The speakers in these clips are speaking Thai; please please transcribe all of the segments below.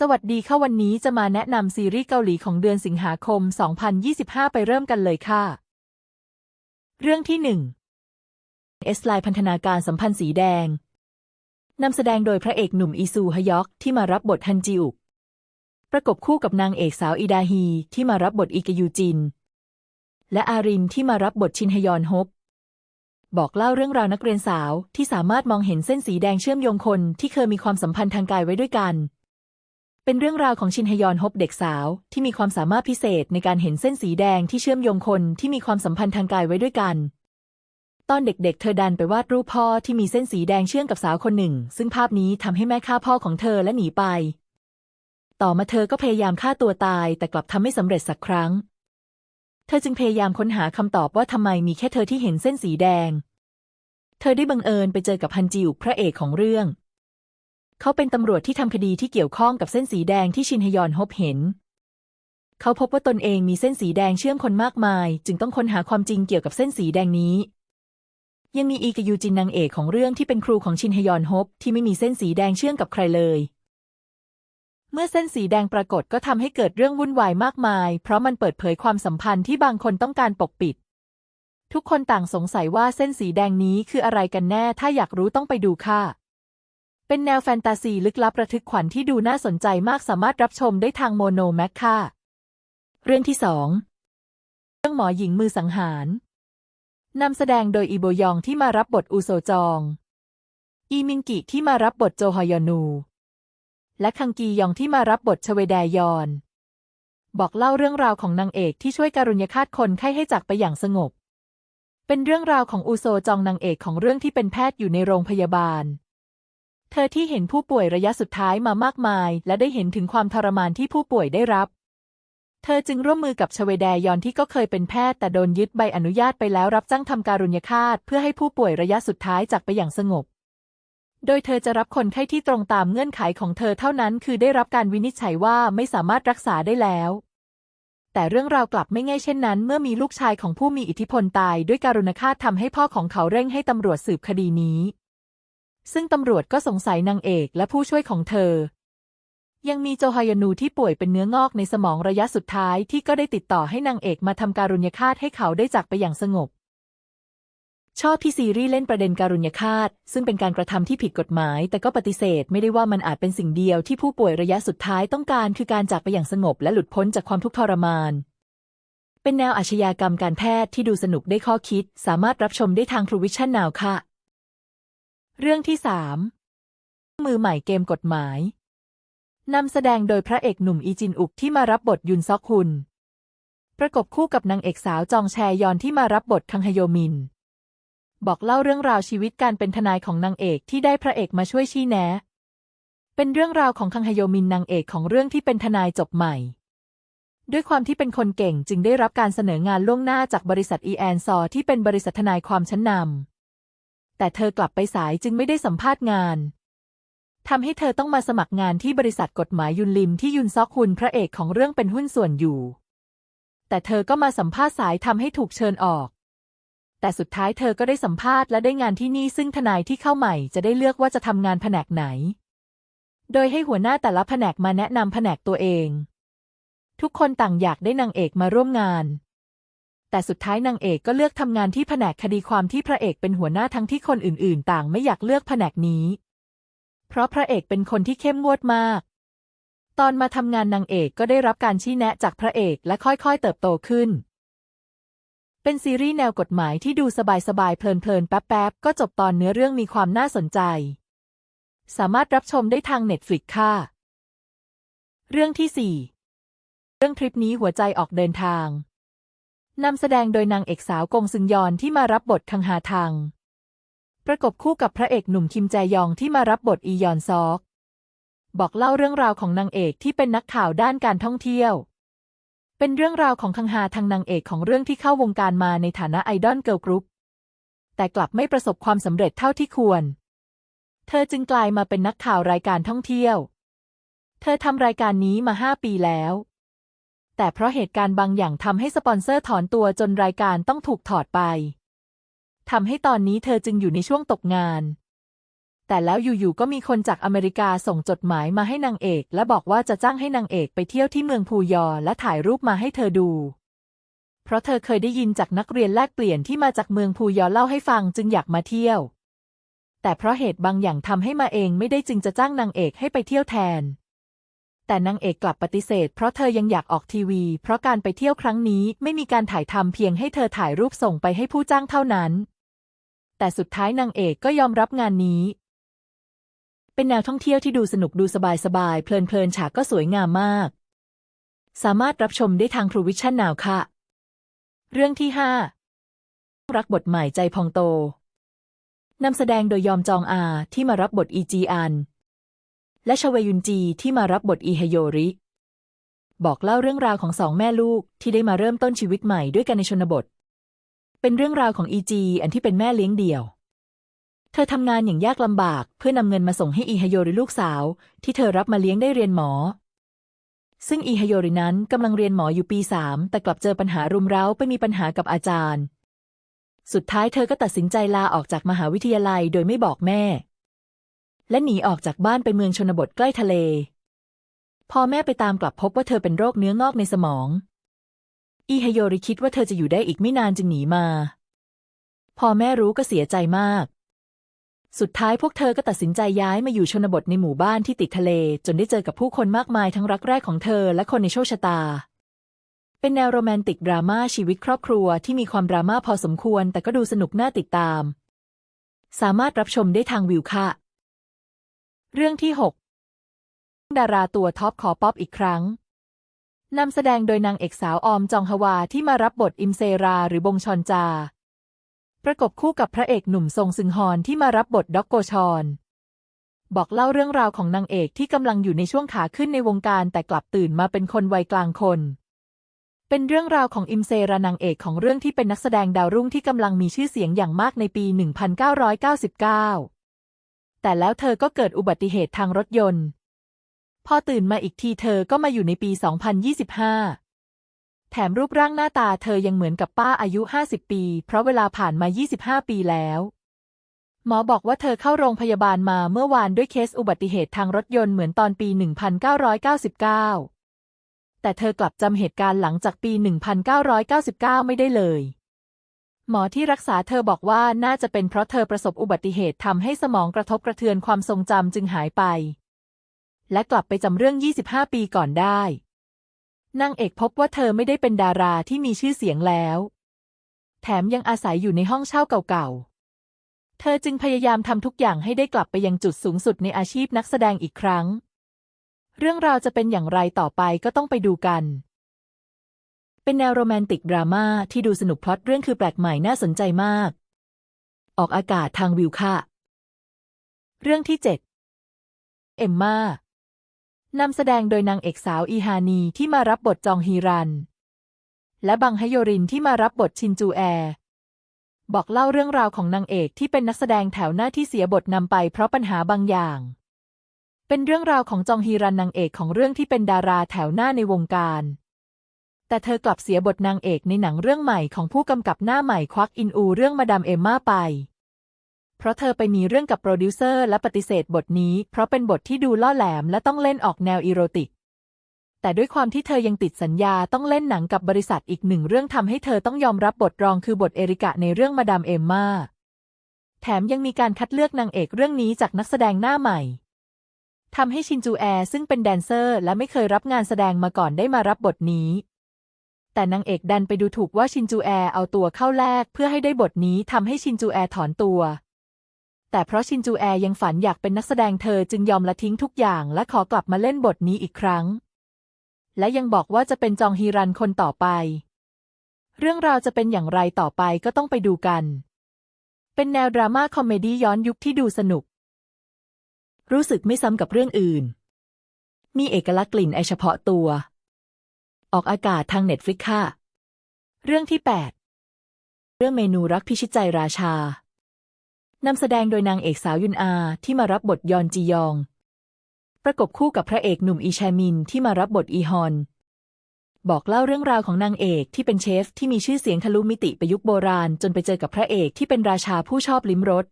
สวัสดีค่ะวันนี้จะมาแนะนำซีรีส์เกาหลีของเดือนสิงหาคม 2025 ไปเริ่มกันเลยค่ะ เรื่องที่หนึ่งเอสไลพันธนาการสัมพันธ์สีแดง นำแสดงโดยพระเอกหนุ่มอีซูฮยอกที่มารับบทฮันจิอุก ประกบคู่กับนางเอกสาวอีดาฮีที่มารับบทอิกยูจิน และอารินที่มารับบทชินฮยอนฮบบอกเล่าเรื่องราวนักเรียนสาวที่สามารถมองเห็นเส้นสีแดงเชื่อมโยงคนที่เคยมีความสัมพันธ์ทางกายไว้ด้วยกัน เป็นเรื่องราวของชินฮยอนฮบเด็กสาวที่มีความสามารถพิเศษในการเห็นเส้นสีแดงที่เชื่อมโยงคนที่มีความสัมพันธ์ทางกายไว้ด้วยกัน ตอนเด็กๆเธอดันไปวาดรูปพ่อที่มีเส้นสีแดงเชื่อมกับสาวคนหนึ่ง ซึ่งภาพนี้ทำให้แม่ฆ่าพ่อของเธอและหนีไป ต่อมาเธอก็พยายามฆ่าตัวตายแต่กลับทำไม่สำเร็จสักครั้ง เธอจึงพยายามค้นหาคำตอบว่าทำไมมีแค่เธอที่เห็นเส้นสีแดง เธอได้บังเอิญไปเจอกับฮันจิอุกพระเอกของเรื่อง เขาเป็นตำรวจที่ทำคดีที่เกี่ยวข้องกับเส้นสีแดงที่ชินฮยอนฮบเห็น เขาพบว่าตนเองมีเส้นสีแดงเชื่อมคนมากมาย จึงต้องค้นหาความจริงเกี่ยวกับเส้นสีแดงนี้ ยังมีอีกยูจินนางเอกของเรื่องที่เป็นครูของชินฮยอนฮบที่ไม่มีเส้นสีแดงเชื่อมกับใครเลย เมื่อเส้นสีแดงปรากฏก็ทำให้เกิดเรื่องวุ่นวายมากมาย เพราะมันเปิดเผยความสัมพันธ์ที่บางคนต้องการปกปิด ทุกคนต่างสงสัยว่าเส้นสีแดงนี้คืออะไรกันแน่ ถ้าอยากรู้ต้องไปดูค่ะ เป็นแนวแฟนตาซีลึกลับระทึกขวัญที่ดูน่าสนใจมากสามารถรับชมได้ทางโมโนแม็กค่ะ เรื่องที่สองเรื่องหมอหญิงมือสังหารนำแสดงโดยอีโบยองที่มารับบทอูโซจอง อีมินกิที่มารับบทโจฮยอนู และคังกียองที่มารับบทชเวแดยอน บอกเล่าเรื่องราวของนางเอกที่ช่วยการุญยฆาตคนไข้ให้จากไปอย่างสงบ เป็นเรื่องราวของอูโซจองนางเอกของเรื่องที่เป็นแพทย์อยู่ในโรงพยาบาล เธอที่เห็นผู้ป่วยระยะสุดท้ายมามากมาย และได้เห็นถึงความทรมานที่ผู้ป่วยได้รับ เธอจึงร่วมมือกับชเวแดยอนที่ก็เคยเป็นแพทย์แต่โดนยึดใบอนุญาตไปแล้วรับจ้างทำการุญยฆาตเพื่อให้ผู้ป่วยระยะสุดท้ายจากไปอย่างสงบ โดยเธอจะรับคนไข้ที่ตรงตามเงื่อนไขของเธอเท่านั้น คือได้รับการวินิจฉัยว่าไม่สามารถรักษาได้แล้วแต่เรื่องราวกลับไม่ง่ายเช่นนั้น เมื่อมีลูกชายของผู้มีอิทธิพลตายด้วยการุณฆาตทำให้พ่อของเขาเร่งให้ตำรวจสืบคดีนี้ ซึ่งตำรวจก็สงสัยนางเอกและผู้ช่วยของเธอ ยังมีโจฮายานูที่ป่วยเป็นเนื้องอกในสมองระยะสุดท้ายที่ก็ได้ติดต่อให้นางเอกมาทำการุญยฆาตให้เขาได้จากไปอย่างสงบ ชอบที่ซีรีส์เล่นประเด็นการุญยฆาต ซึ่งเป็นการกระทำที่ผิดกฎหมาย แต่ก็ปฏิเสธไม่ได้ว่ามันอาจเป็นสิ่งเดียวที่ผู้ป่วยระยะสุดท้ายต้องการคือการจากไปอย่างสงบและหลุดพ้นจากความทุกข์ทรมานเป็นแนวอาชญากรรมการแพทย์ที่ดูสนุกได้ข้อคิด สามารถรับชมได้ทาง True Vision Now ค่ะ เรื่องที่สามมือใหม่เกมกฎหมาย นำแสดงโดยพระเอกหนุ่มอีจินอุกที่มารับบทยุนซอกฮุน ประกบคู่กับนางเอกสาวจองแชยอนที่มารับบทคังฮโยมิน บอกเล่าเรื่องราวชีวิตการเป็นทนายของนางเอกที่ได้พระเอกมาช่วยชี้แนะ เป็นเรื่องราวของคังฮโยมินนางเอกของเรื่องที่เป็นทนายจบใหม่ ด้วยความที่เป็นคนเก่งจึงได้รับการเสนองานล่วงหน้าจากบริษัทอีแอนซอที่เป็นบริษัททนายความชั้นนำ แต่เธอกลับไปสายจึงไม่ได้สัมภาษณ์งานทำให้เธอต้องมาสมัครงานที่บริษัทกฎหมายยุนลิมที่ยุนซอกฮุนพระเอกของเรื่องเป็นหุ้นส่วนอยู่ แต่เธอก็มาสัมภาษณ์สายทำให้ถูกเชิญออก แต่สุดท้ายเธอก็ได้สัมภาษณ์และได้งานที่นี่ซึ่งทนายที่เข้าใหม่จะได้เลือกว่าจะทำงานแผนกไหน โดยให้หัวหน้าแต่ละแผนกมาแนะนำแผนกตัวเอง ทุกคนต่างอยากได้นางเอกมาร่วมงาน แต่สุดท้ายนางเอกก็เลือกทำงานที่แผนกคดีความที่พระเอกเป็นหัวหน้าทั้งที่คนอื่น ๆ ต่างไม่อยากเลือกแผนกนี้ เพราะพระเอกเป็นคนที่เข้มงวดมาก ตอนมาทำงานนางเอกก็ได้รับการชี้แนะจากพระเอกและค่อย ๆ เติบโตขึ้น เป็นซีรีส์แนวกฎหมายที่ดูสบาย ๆ เพลิน ๆ แป๊บ ๆ ก็จบตอนเนื้อเรื่องมีความน่าสนใจ สามารถรับชมได้ทางเน็ตฟลิกค่ะ เรื่องที่สี่เรื่องทริปนี้หัวใจออกเดินทาง นำแสดงโดยนางเอกสาวกงซึงยอนที่มารับบทคังฮาทังประกบคู่กับพระเอกหนุ่มคิมแจยองที่มารับบทอียอนซอก บอกเล่าเรื่องราวของนางเอกที่เป็นนักข่าวด้านการท่องเที่ยว เป็นเรื่องราวของคังฮาทางนางเอกของเรื่องที่เข้าวงการมาในฐานะไอดอลเกิร์ลกรุ๊ป แต่กลับไม่ประสบความสำเร็จเท่าที่ควร เธอจึงกลายมาเป็นนักข่าวรายการท่องเที่ยว เธอทำรายการนี้มาห้าปีแล้ว แต่เพราะเหตุการณ์บางอย่างทำให้สปอนเซอร์ถอนตัวจนรายการต้องถูกถอดไปทำให้ตอนนี้เธอจึงอยู่ในช่วงตกงาน แต่แล้วอยู่ๆก็มีคนจากอเมริกาส่งจดหมายมาให้นางเอก และบอกว่าจะจ้างให้นางเอกไปเที่ยวที่เมืองพูยอและถ่ายรูปมาให้เธอดู เพราะเธอเคยได้ยินจากนักเรียนแลกเปลี่ยนที่มาจากเมืองพูยอเล่าให้ฟังจึงอยากมาเที่ยว แต่เพราะเหตุบางอย่างทำให้มาเองไม่ได้จึงจะจ้างนางเอกให้ไปเที่ยวแทน แต่นางเอกกลับปฏิเสธเพราะเธอยังอยากออกทีวี เพราะการไปเที่ยวครั้งนี้ไม่มีการถ่ายทำเพียงให้เธอถ่ายรูปส่งไปให้ผู้จ้างเท่านั้น แต่สุดท้ายนางเอกก็ยอมรับงานนี้ เป็นแนวท่องเที่ยวที่ดูสนุกดูสบายสบายๆเพลินเพลินๆฉากก็สวยงามมาก สามารถรับชมได้ทางทรูวิชั่นนาวค่ะ เรื่องที่ห้ารักบทใหม่ใจพองโตนำแสดงโดยยอมจองอาที่มารับบทอีจีอัน และชเวยุนจีที่มารับบทอีฮโยริ บอกเล่าเรื่องราวของสองแม่ลูกที่ได้มาเริ่มต้นชีวิตใหม่ด้วยกันในชนบท เป็นเรื่องราวของอีจีอันที่เป็นแม่เลี้ยงเดี่ยว เธอทำงานอย่างยากลำบากเพื่อนำเงินมาส่งให้อีฮโยริลูกสาว ที่เธอรับมาเลี้ยงได้เรียนหมอ ซึ่งอีฮโยรินั้นกำลังเรียนหมออยู่ปีสามแต่กลับเจอปัญหารุมเร้าไปมีปัญหากับอาจารย์ สุดท้ายเธอก็ตัดสินใจลาออกจากมหาวิทยาลัยโดยไม่บอกแม่ และหนีออกจากบ้านไปเมืองชนบทใกล้ทะเล พอแม่ไปตามกลับพบว่าเธอเป็นโรคเนื้องอกในสมอง อีฮโยริคิดว่าเธอจะอยู่ได้อีกไม่นานจึงหนีมา พอแม่รู้ก็เสียใจมาก สุดท้ายพวกเธอก็ตัดสินใจย้ายมาอยู่ชนบทในหมู่บ้านที่ติดทะเล จนได้เจอกับผู้คนมากมายทั้งรักแรกของเธอและคนในโชคชะตา เป็นแนวโรแมนติกดราม่าชีวิตครอบครัวที่มีความดราม่าพอสมควร แต่ก็ดูสนุกน่าติดตาม สามารถรับชมได้ทางวิวค่ะ เรื่องที่ 6 ดาราตัวท็อปขอป๊อปอีกครั้ง นำแสดงโดยนางเอกสาวออมจองฮวาที่มารับบทอิมเซราหรือบงชอนจา ประกบคู่กับพระเอกหนุ่มทรงซึงฮอนที่มารับบทด็อกโกชอน บอกเล่าเรื่องราวของนางเอกที่กำลังอยู่ในช่วงขาขึ้นในวงการแต่กลับตื่นมาเป็นคนวัยกลางคน เป็นเรื่องราวของอิมเซรานางเอกของเรื่องที่เป็นนักแสดงดาวรุ่งที่กำลังมีชื่อเสียงอย่างมากในปี 1999 แต่แล้วเธอก็เกิดอุบัติเหตุทางรถยนต์ พอตื่นมาอีกทีเธอก็มาอยู่ในปี 2025 แถมรูปร่างหน้าตาเธอยังเหมือนกับป้าอายุ 50 ปี เพราะเวลาผ่านมา 25 ปีแล้วหมอบอกว่าเธอเข้าโรงพยาบาลมาเมื่อวานด้วยเคสอุบัติเหตุทางรถยนต์เหมือนตอนปี 1999 แต่เธอกลับจำเหตุการณ์หลังจากปี 1999 ไม่ได้เลย หมอที่รักษาเธอบอกว่าน่าจะเป็นเพราะเธอประสบอุบัติเหตุทำให้สมองกระทบกระเทือนความทรงจำจึงหายไป และกลับไปจำเรื่อง 25 ปีก่อนได้นางเอกพบว่าเธอไม่ได้เป็นดาราที่มีชื่อเสียงแล้ว แถมยังอาศัยอยู่ในห้องเช่าเก่าๆ เธอจึงพยายามทำทุกอย่างให้ได้กลับไปยังจุดสูงสุดในอาชีพนักแสดงอีกครั้ง เรื่องราวจะเป็นอย่างไรต่อไปก็ต้องไปดูกัน เป็นแนวโรแมนติกดราม่าที่ดูสนุกพล็อตเรื่องคือแปลกใหม่น่าสนใจมาก ออกอากาศทางวิวค่ะ เรื่องที่เจ็ดเอมม่านำแสดงโดยนางเอกสาวอีฮานีที่มารับบทจองฮีรัน และบังฮโยรินที่มารับบทชินจูแอบอกเล่าเรื่องราวของนางเอกที่เป็นนักแสดงแถวหน้าที่เสียบทนำไปเพราะปัญหาบางอย่าง เป็นเรื่องราวของจองฮีรันนางเอกของเรื่องที่เป็นดาราแถวหน้าในวงการ แต่เธอกลับเสียบทนางเอกในหนังเรื่องใหม่ของผู้กำกับหน้าใหม่ควักอินอูเรื่องมาดามเอมมาไป เพราะเธอไปมีเรื่องกับโปรดิวเซอร์และปฏิเสธบทนี้ เพราะเป็นบทที่ดูล่อแหลมและต้องเล่นออกแนวอีโรติก แต่ด้วยความที่เธอยังติดสัญญาต้องเล่นหนังกับบริษัทอีกหนึ่งเรื่องทำให้เธอต้องยอมรับบทรองคือบทเอริกะในเรื่องมาดามเอมมาแถมยังมีการคัดเลือกนางเอกเรื่องนี้จากนักแสดงหน้าใหม่ทำให้ชินจูแอซึ่งเป็นแดนเซอร์ และไม่เคยรับงานแสดงมาก่อนได้มารับบทนี้ แต่นางเอกดันไปดูถูกว่าชินจูแอเอาตัวเข้าแลกเพื่อให้ได้บทนี้ทำให้ชินจูแอถอนตัว แต่เพราะชินจูแอยังฝันอยากเป็นนักแสดงเธอจึงยอมละทิ้งทุกอย่างและขอกลับมาเล่นบทนี้อีกครั้ง และยังบอกว่าจะเป็นจองฮีรันคนต่อไป เรื่องราวจะเป็นอย่างไรต่อไปก็ต้องไปดูกัน เป็นแนวดราม่าคอมเมดี้ย้อนยุคที่ดูสนุก รู้สึกไม่ซ้ำกับเรื่องอื่น มีเอกลักษณ์กลิ่นไอเฉพาะตัว ออกอากาศทางเน็ตฟลิกค่ะ เรื่องที่ 8 เรื่องเมนูรักพิชิตใจราชานำแสดงโดยนางเอกสาวยุนอาที่มารับบทยอนจียอง ประกบคู่กับพระเอกหนุ่มอีแชมินที่มารับบทอีฮอน บอกเล่าเรื่องราวของนางเอกที่เป็นเชฟที่มีชื่อเสียงทะลุมิติไปยุคโบราณ จนไปเจอกับพระเอกที่เป็นราชาผู้ชอบลิ้มรส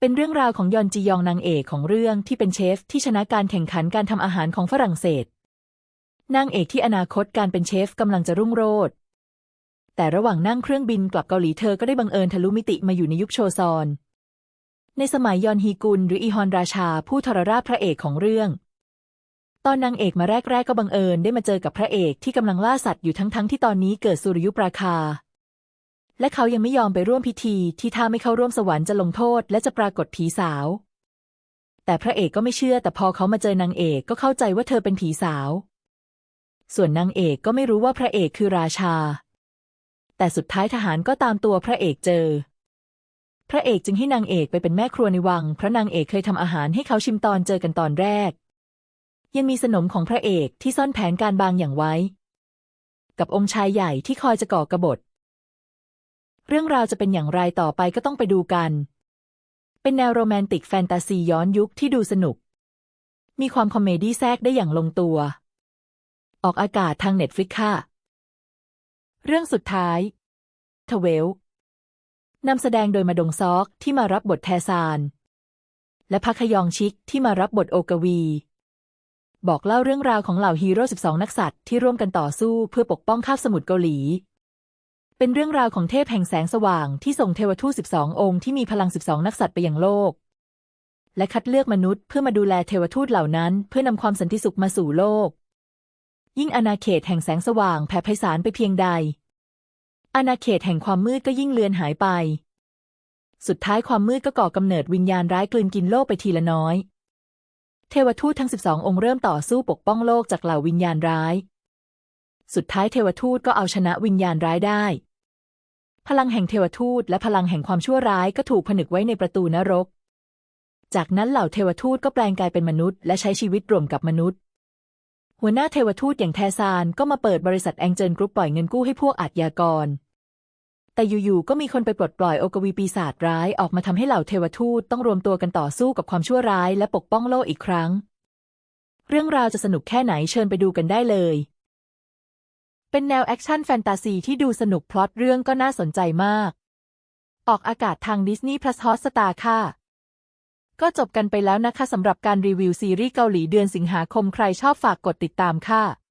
เป็นเรื่องราวของยอนจียองนางเอกของเรื่องที่เป็นเชฟที่ชนะการแข่งขันการทำอาหารของฝรั่งเศส นางเอกที่อนาคตการเป็นเชฟกำลังจะรุ่งโรจน์แต่ระหว่างนั่งเครื่องบินกลับเกาหลีเธอก็ได้บังเอิญทะลุมิติมาอยู่ในยุคโชซอน ในสมัยยอนฮีกุลหรืออีฮอนราชาผู้ทรราชพระเอกของเรื่อง ตอนนางเอกมาแรกๆก็บังเอิญได้มาเจอกับพระเอกที่กำลังล่าสัตว์อยู่ทั้งๆที่ตอนนี้เกิดสุริยุปราคา และเขายังไม่ยอมไปร่วมพิธีที่ถ้าไม่เข้าร่วมสวรรค์จะลงโทษ และจะปรากฏผีสาว แต่พระเอกก็ไม่เชื่อแต่พอเขามาเจอนางเอกก็เข้าใจว่าเธอเป็นผีสาว ส่วนนางเอกก็ไม่รู้ว่าพระเอกคือราชา แต่สุดท้ายทหารก็ตามตัวพระเอกเจอ พระเอกจึงให้นางเอกไปเป็นแม่ครัวในวัง เพราะนางเอกเคยทำอาหารให้เขาชิมตอนเจอกันตอนแรก ยังมีสนมของพระเอกที่ซ่อนแผนการบางอย่างไว้ กับองค์ชายใหญ่ที่คอยจะก่อกระบฏเรื่องราวจะเป็นอย่างไรต่อไปก็ต้องไปดูกัน เป็นแนวโรแมนติกแฟนตาซีย้อนยุคที่ดูสนุก มีความคอมเมดี้แทรกได้อย่างลงตัว ออกอากาศทางเน็ตฟลิกค่ะ เรื่องสุดท้ายทเวลนำแสดงโดยมาดงซอกที่มารับบทแทซาน และพักขยองชิกที่มารับบทโอกวี บอกเล่าเรื่องราวของเหล่าฮีโร่ 12 นักสัตว์ที่ร่วมกันต่อสู้เพื่อปกป้องคาบสมุทรเกาหลี เป็นเรื่องราวของเทพแห่งแสงสว่างที่ส่งเทวทูต 12 องค์ที่มีพลัง 12 นักสัตว์ไปยังโลก และคัดเลือกมนุษย์เพื่อมาดูแลเทวทูตเหล่านั้น เพื่อนำความสันติสุขมาสู่โลก ยิ่งอาณาเขตแห่งแสงสว่างแผ่ไพศาลไปเพียงใด อาณาเขตแห่งความมืดก็ยิ่งเลือนหายไป สุดท้ายความมืดก็ก่อกำเนิดวิญญาณร้ายกลืนกินโลกไปทีละน้อย เทวทูตทั้ง 12 องค์เริ่มต่อสู้ปกป้องโลกจากเหล่าวิญญาณร้าย สุดท้ายเทวทูตก็เอาชนะวิญญาณร้ายได้ พลังแห่งเทวทูตและพลังแห่งความชั่วร้ายก็ถูกผนึกไว้ในประตูนรก จากนั้นเหล่าเทวทูตก็แปลงกายเป็นมนุษย์และใช้ชีวิตรวมกับมนุษย์ หัวหน้าเทวทูตอย่างแทซานก็มาเปิดบริษัทแองเจิลกรุ๊ปปล่อยเงินกู้ให้พวกอาชญากร แต่อยู่ๆก็มีคนไปปลดปล่อยโอกวีปีศาจร้ายออกมาทำให้เหล่าเทวทูตต้องรวมตัวกันต่อสู้กับความชั่วร้ายและปกป้องโลกอีกครั้ง เรื่องราวจะสนุกแค่ไหนเชิญไปดูกันได้เลย เป็นแนวแอคชั่นแฟนตาซีที่ดูสนุกพล็อตเรื่องก็น่าสนใจมาก ออกอากาศทาง Disney Plus Hotstar ค่ะ ก็จบกันไปแล้วนะคะสำหรับการรีวิวซีรีส์เกาหลีเดือนสิงหาคมใครชอบฝากกดติดตามค่ะ